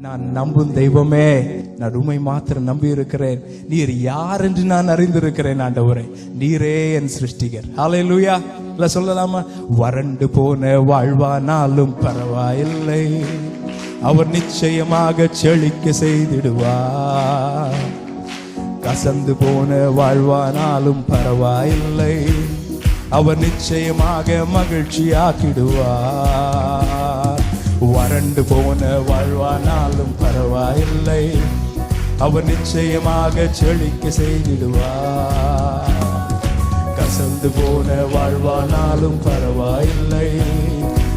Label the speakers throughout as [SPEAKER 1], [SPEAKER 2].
[SPEAKER 1] நான் நம்பும் தெய்வமே நான் உண்மை மாத்திரம் நம்பி இருக்கிறேன் நீர் யார் என்று நான் அறிந்திருக்கிறேன் ஆண்டவரே. நீரே என் சிருஷ்டிகர். ஹalleluya இல்ல சொல்லலாமா? வறண்டு போன வாழ்வானாலும் பரவாயில்லை. அவர் நிச்சயமாக செழிக்க செய்திடுவார். கசந்து போன வாழ்வானாலும் பரவாயில்லை. அவர் நிச்சயமாக மகிழ்ச்சியாக்கிடுவார். வறண்டு போன வாழ்வானாலும் பரவாயில்லை. அவர் நிச்சயமாக செழிக்க செய்திடுவார். கசந்து போன வாழ்வானாலும் பரவாயில்லை.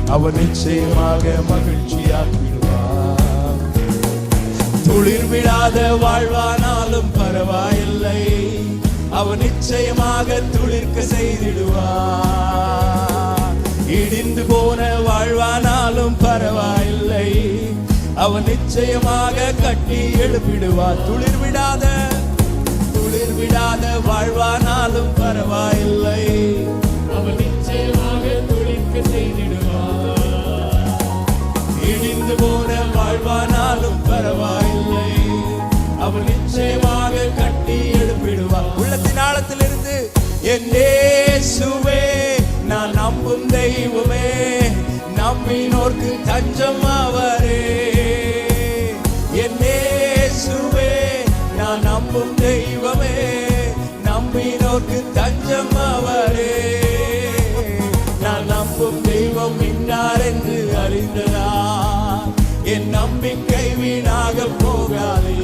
[SPEAKER 1] அவர் நிச்சயமாக மகிழ்ச்சியாக்கிடுவார். துளிர் விடாத வாழ்வானாலும் பரவாயில்லை. அவர் நிச்சயமாக துளிர்க்க செய்திடுவார். இடிந்து போன வாழ்வானாலும் பரவாயில்லை. அவன் நிச்சயமாக கட்டி எழுப்பிடுவா துளிர் விடாத துளிர் விடாத வாழ்வானாலும் பரவாயில்லை. அவன் நிச்சயமாக துளிர்க்க செய்திடுவார். இடிந்து போன வாழ்வானாலும் பரவாயில்லை. அவன் நிச்சயமாக கட்டி எழுப்பிடுவார். உள்ளத்தின் ஆழத்திலிருந்து என் சுவே நம்பும் தெய்வமே நம்பினோர்க்கு தஞ்சம் அவரே. என்னேசுவே நான் நம்பும் தெய்வமே நம்பினோர்க்கு தஞ்சம் அவரே. நான் நம்பும் தெய்வம் இன்னார் என்று அறிந்ததா? என் நம்பிக்கை வீணாக போகாதே.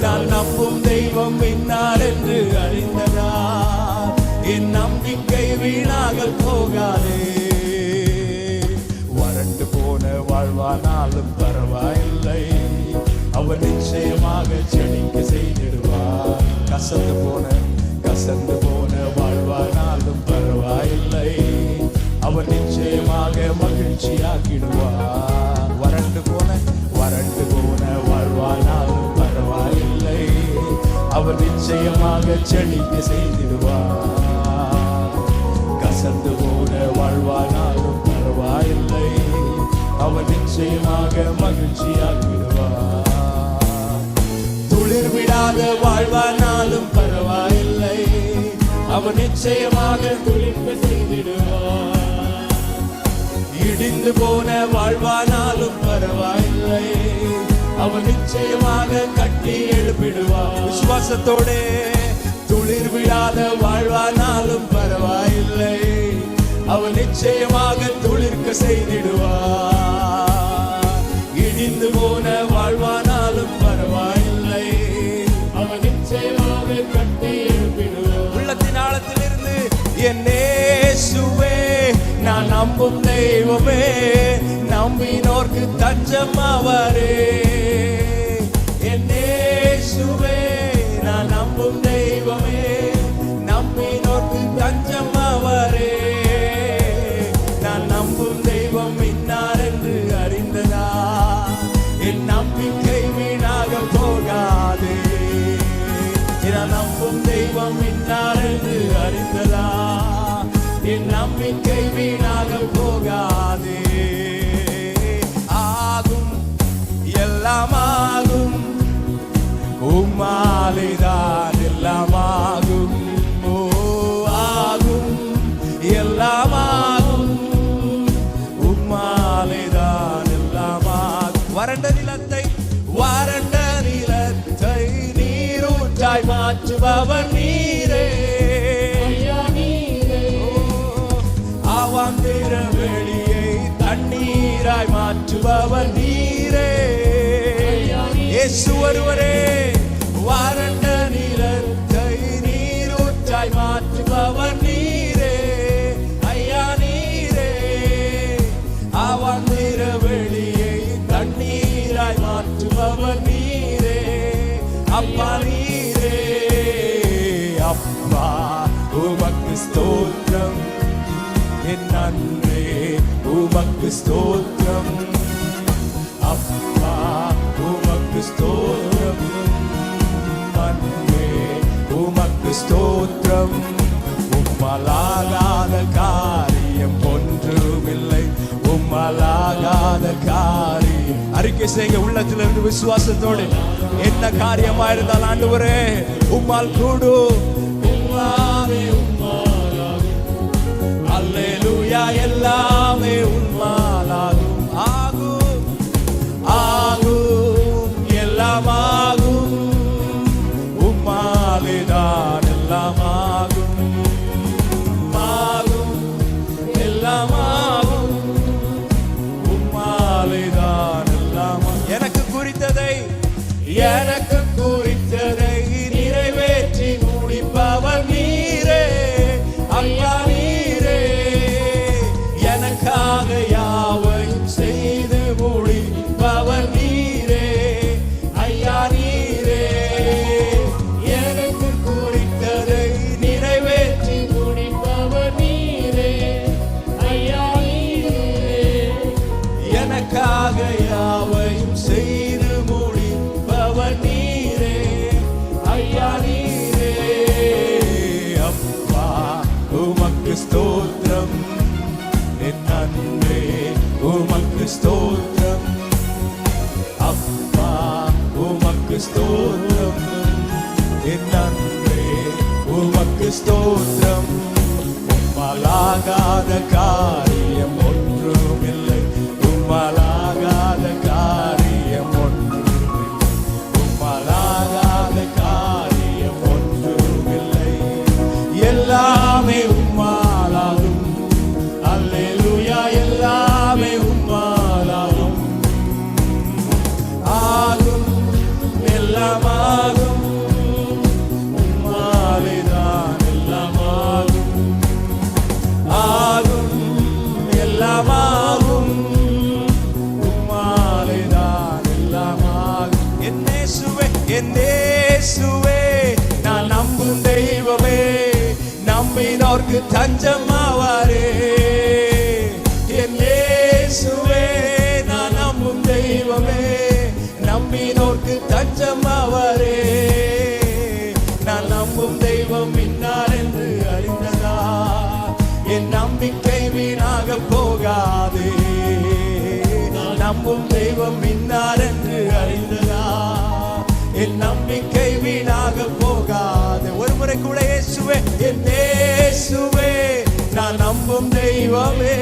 [SPEAKER 1] நான் நம்பும் தெய்வம் இன்னார் என்று அறிந்ததா? வீணாக போகாதே. வறண்டு போன வாழ்வானாலும் பரவாயில்லை. அவர் நிச்சயமாக செடிக்கு செய்திடுவார். கசந்து போன கசந்து போன வாழ்வானாலும் பரவாயில்லை. அவர் நிச்சயமாக மகிழ்ச்சியாக்கிடுவார். வறண்டு போன வறண்டு போன வாழ்வானாலும் பரவாயில்லை. அவர் நிச்சயமாக செழிக்க செய்திடுவார். வாழ்வானாலும் பரவாயில்லை. அவர் நிச்சயமாக மகிழ்ச்சியாக்கிடுவார் துளிர் விடாத வாழ்வானாலும் பரவாயில்லை. அவர் நிச்சயமாக துளிர்ப்பு செய்திடுவார். இடிந்து போன வாழ்வானாலும் பரவாயில்லை. அவர் நிச்சயமாக கட்டி எழுப்பிடுவார். விசுவாசத்தோட துளிர் விடாத வாழ்வானாலும் பரவாயில்லை. அவர் நிச்சயமாக துளிர்க்க செய்திடுவார். இடிந்து போன வாழ்வானாலும் பரவாயில்லை. அவர் நிச்சயமாக கட்டி எழுப்பிடுவார். உள்ளத்தின் ஆழத்திலிருந்து என்னே சுவே நான் நம்பும் தெய்வமே நம்பினோர்க்கு தஞ்சம் அவரே. என்று அறிந்ததா என் நம்பிக்கை வீணாக போகாதே. ஆகும் எல்லாம் ஆகும். உம்மாலிதான் எல்லாம் ஆகும். ஓ ஆகும் எல்லாம் உம்மாலிதான் எல்லாம் வறண்ட நிலத்தை வறண்ட நிலத்தை நீரூற்றாய் மாற்றுபவன் அவாந்திர வெளியை தண்ணீராய் மாற்றுபவர் நீரே. இயேசு ஒருவரே வறண்ட நிலத்தை நீரூற்றாய் மாற்றுபவர் நீரே. ஐயா நீரே. அவாந்திர வெளியை தண்ணீராய் மாற்றுபவர் நீரே. அப்பா நீரே. அப்பா உமக்கு ஸ்தோத்திரம். என் அன்பே உமக்கு ஸ்தோத்திரம். அப்பா உமக்கு ஸ்தோத்திரம். அன்பே உமக்கு ஸ்தோத்திரம். உம்மலாகாத காரியம் ஒன்றுமில்லை. உம்மலாகாத காரியம். அறிக்கை செய்ய உள்ளத்திலிருந்து விசுவாசத்தோடு. என்ன காரியமா இருந்தால் ஆண்டவரே உம்மால் கூடும். ಎಲ್ಲ உம்மாலாகாத காரியம் நம்பினோர்க்கு தஞ்சமாவாரே என்னேசுவே நான் நம்பும் தெய்வமே. நம்பினோர்க்கு தஞ்சமாவாரே. நான் நம்பும் தெய்வம் இன்னார் என்று அறிந்ததா? என் நம்பிக்கை வீணாக போகாதே. நான் நம்பும் தெய்வம் இன்னார் என்று அறிந்ததா? என் நம்பிக்கை வீணாக போகாது. ஒரு முறை கூட இயேசுவே என் இயேசுவே நான் நம்பும் தெய்வமே.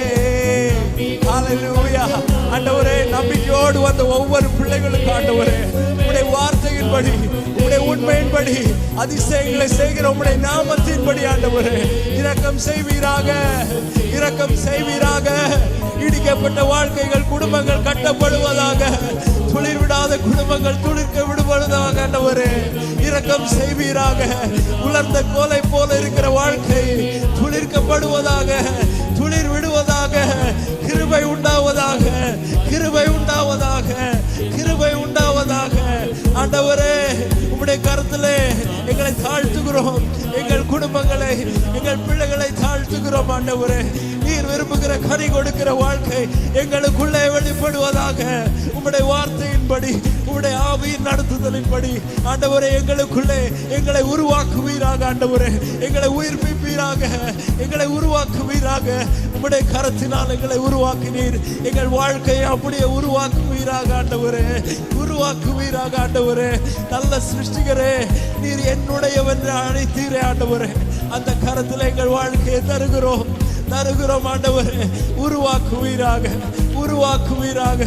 [SPEAKER 1] ஹalleluya ஆண்டவரே நம்பிக்கை உயிரோடு வந்த ஒவ்வொரு பிள்ளைகளுக்கு ஆண்டவரே உடைய வார்த்தையின்படி உடைய உண்மையின்படி அதிசயங்களை செய்கிற உடைய நாமத்தின்படி ஆண்டவரே இரக்கம் செய்வீராக இரக்கம் செய்வீராக. இடிக்கப்பட்ட வாழ்க்கைகள் குடும்பங்கள் கட்டப்படுவதாக துளிர் விடாத குடும்பங்கள் துளிர்க்க விடுபடுவதாக ஆண்டவரே இரக்கம் செய்வீராக. உலர்ந்த கோலை போல இருக்கிற வாழ்க்கை துளிர்க்கப்படுவதாக துளிர் விடுவதாக கிருபை உண்டாவதாக கிருபை உண்டாவதாக. கிருபை உண்டாவதாக. ஆண்டவரே உம்முடைய கருத்திலே எங்களை தாழ்த்துகிறோம். எங்கள் குடும்பங்களை எங்கள் பிள்ளைகளை தாழ்த்துகிறோம் ஆண்டவரே நீர் விரும்புகிற கனி கொடுக்கிற வாழ்க்கை எங்களுக்குள்ளே வெளிப்படுவதாக உம்முடைய வார்த்தையின்படி உம்முடைய ஆவியின் நடத்துதலின்படி ஆண்டவரே எங்களுக்குள்ளே எங்களை உருவாக்குவீராக ஆண்டவரே எங்களை உயிர்ப்பிப்பீராக எங்களை உருவாக்குவீராக. உம்முடைய கரத்தினால் எங்களை உருவாக்கினீர். எங்கள் வாழ்க்கையை அப்படியே உருவாக்குவீராக ஆண்டவரே உருவாக்குவீராக ஆண்டவரே. நல்ல சிருஷ்டிகரே நீர் என்னுடையவென்று அழைத்தீரே ஆண்டவரே. அந்த கரத்தில் எங்கள் வாழ்க்கையை தருகிறோம். தருகிறோம் ஆண்டவரே. உருவாக்குவீராக. உருவாக்குவீராக.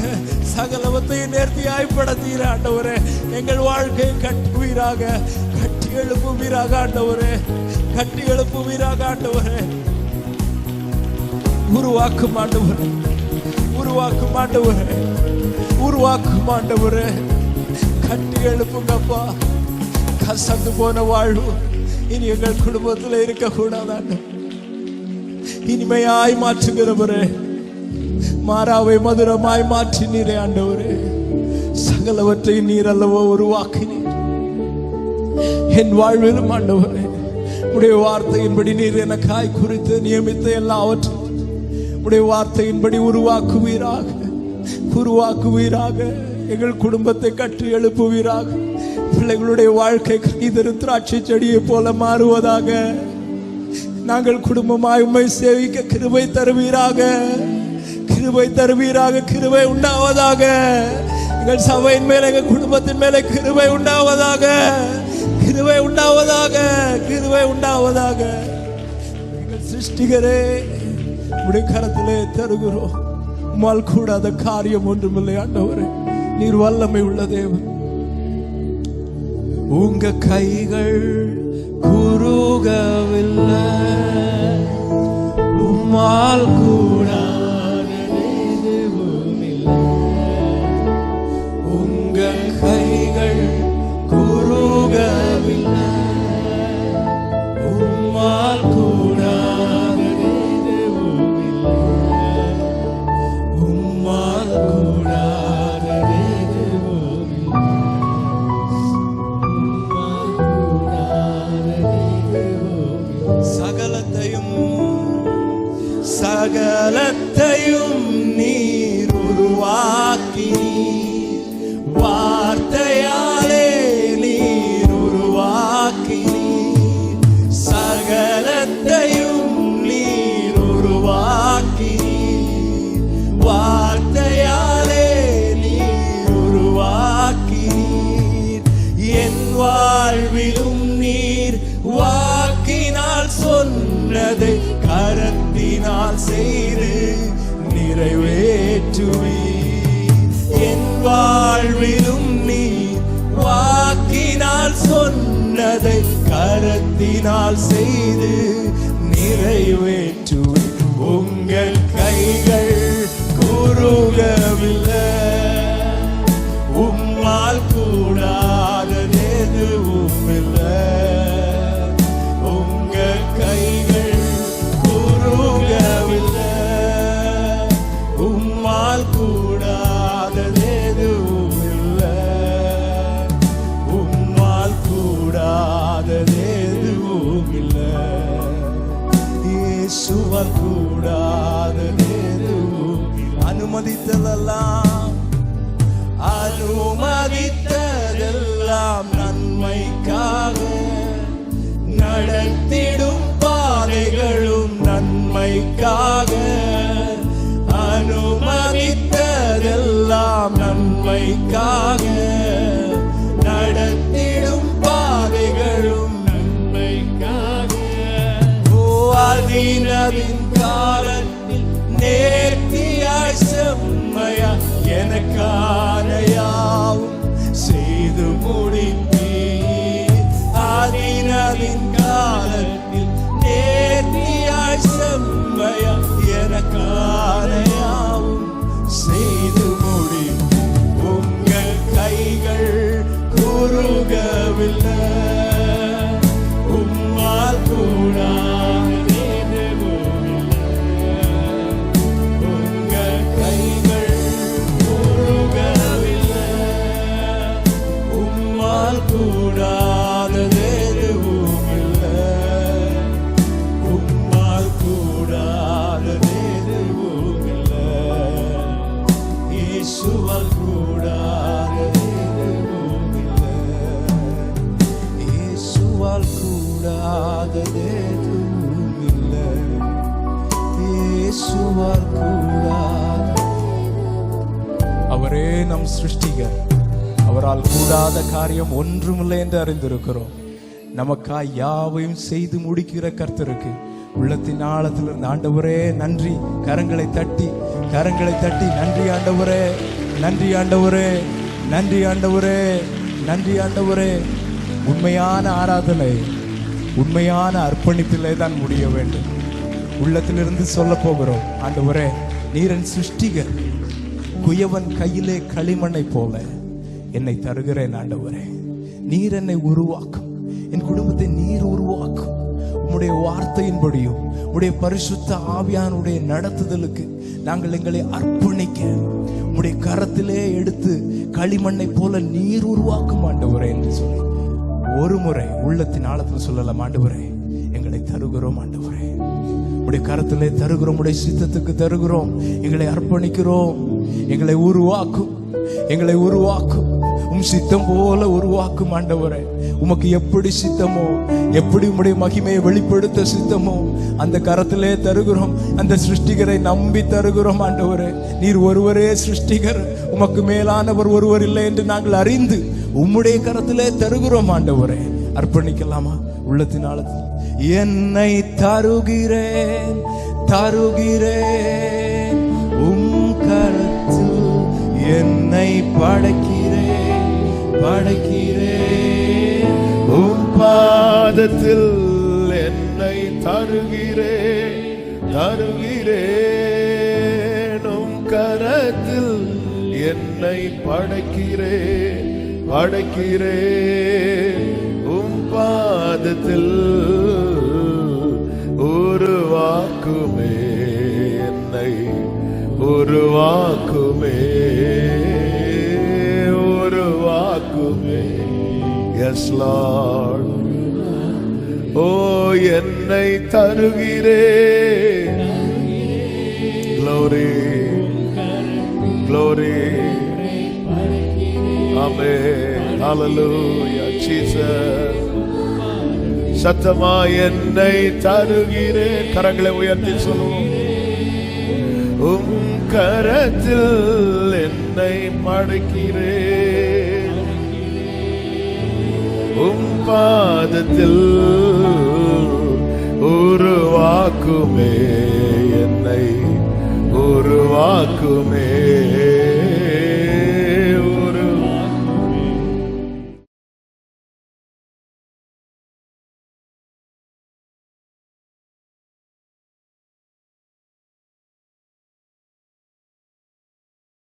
[SPEAKER 1] சகலவத்தையும் நேர்த்தியாய் படுத்தீர ஆண்டவரே. எங்கள் வாழ்க்கையை கட்டுவீராக. கட்டி எழுப்புவீராக ஆண்டவரே. கட்டி எழுப்புவீராக ஆண்டவரே. உருவாக்கும் ஆண்டவரே. உருவாக்கும் ஆண்டவரே. உருவாக்கும் ஆண்டவரே. கட்டி எழுப்புங்கப்பா. கசந்து போன வாழ்வு இனி எங்கள் குடும்பத்தில் இருக்கக்கூடாது ஆண்டவரே. இனிமையாய் மாற்றுகிறவரே மாறாவை மதுரமாய் மாற்றினீரே ஆண்டவரே. சகலவற்றை நீர் அல்லவோ உருவாக்கினீர். என் வாழ்விலும் ஆண்டவரே உடைய வார்த்தையின்படி நீர் எனக்காய் குறித்து நியமித்த எல்லாவற்றையும் உடைய வார்த்தையின்படி உருவாக்குவீராக. உருவாக்குவீராக. எங்கள் குடும்பத்தை கட்டி எழுப்புவீராக. பிள்ளைகளுடைய வாழ்க்கை கனிதரு திராட்சை செடியை போல மாறுவதாக. நாங்கள் குடும்பமாய் உண்மை சேவிக்க கிருபை தருவீராக. கிருபை தருவீராக கிருபை உண்டாவதாக. எங்கள் சபையின் மேல எங்கள் குடும்பத்தின் மேல கிருபை உண்டாவதாக. கிருபை உண்டாவதாக கிருபை உண்டாவதாக. எங்கள் சிருஷ்டிகரே முடிக்கரத்திலே தருகிறோம். உம்மால் கூடாத காரியம் ஒன்றுமில்லை ஆண்டவரே. நீர் வல்லமை உள்ள தேவன். உங்க கைகள் குருகவில்லை உம்மால் கூட வாழ்விலும் நீ வாக்கினால் சொன்னதை கரத்தினால் செய்து நிறைவே அதினதின் காலத்தில் நேர்த்தியாய் செம்மையா எனக்கான செய்து முடிப்பீர். அதினதின் காலத்தில் நேர்த்தியாய் செம்மையா எனக்கான செய்து முடிப்பீர். உங்கள் கைகள் குறுகவில்லை உம்மால் கூடாது. இயேசுவால் கூடாதது எதுவும் இயேசுவால் கூடாத அவரே நம் சிருஷ்டிகர் அவரால் கூடாத காரியம் ஒன்றுமில்லை என்று அறிந்திருக்கிறோம் நமக்காய் யாவையும் செய்து முடிக்கிற கர்த்தருக்கு உள்ளத்தின் ஆழத்தில் ஆண்டவரே நன்றி கரங்களை தட்டி கரங்களை தட்டி நன்றி ஆண்டவரே நன்றி ஆண்டவரே நன்றி ஆண்டவரே நன்றி ஆண்டவரே உண்மையான ஆராதனை உண்மையான அர்ப்பணிப்பிலே தான் முடிய வேண்டும். உள்ளத்திலிருந்து சொல்ல போகிறோம் ஆண்டவரே நீரன் சிருஷ்டிகர். குயவன் கையிலே களிமண்ணை போல என்னை தருகிறேன் ஆண்டவரே. நீர் என்னை உருவாக்கும். என் குடும்பத்தை நீர் உருவாக்கும். உம்முடைய வார்த்தையின்படியும் உடைய பரிசுத்த ஆவியானுடைய நடத்துதலுக்கு நாங்கள் எங்களை அர்ப்பணிக்க உம்முடைய கரத்திலே எடுத்து களிமண்ணை போல நீர் உருவாக்கும் ஆண்டவரே என்று சொல்லி. ஒரு முறை உள்ளத்தின் ஆழத்தில் சொல்லலாம் ஆண்டவரே எங்களை தருகிறோம் ஆண்டவரே. உடைய கரத்திலே தருகிறோம் உடைய சித்தத்துக்கு தருகிறோம். எங்களை அர்ப்பணிக்கிறோம். எங்களை உருவாக்கும். எங்களை உருவாக்கும். உம் சித்தம் போல உருவாக்கும் ஆண்டவரே. உமக்கு எப்படி சித்தமோ எப்படி உம்முடைய மகிமையை வெளிப்படுத்த சித்தமோ அந்த கரத்திலே தருகிறோம். அந்த சிருஷ்டிகரை நம்பி தருகிறோம் ஆண்டவரே. நீர் ஒருவரே சிருஷ்டிகர். உமக்கு மேலானவர் ஒருவர் இல்லை என்று நாங்கள் அறிந்து உம்முடைய கரத்திலே தருகிறோம் ஆண்டவரே. அர்ப்பணிக்கலாமா? உள்ளத்தின் ஆழத்தில் என்னை தருகிறேன் தருகிறேன். உம் கரத்தில் என்னை படைக்கிறேன் படைக்கிறேன்.
[SPEAKER 2] உம் பாதத்தில் என்னை தருகிறேன் தருகிறேன். உம் கரத்தில் என்னை படைக்கிறேன். படைக்கிறேன் உம் பாதத்தில் உருவாக்குமே என்னை. உருவாக்குமே உருவாக்குமே. எஸ் லார்ட் ஓ என்னை தருகிறே. க்ளோரி ஆமே ஹalleluya ஜீசஸ் சத்தமா என்னை தருகிறேன் கரங்களை உயர்த்தி சொல்லுவோம். உம் கரத்தில் என்னை மடக்கிறேன் உம் பாதத்தில் உருவாக்குமே. என்னை உருவாக்குமே.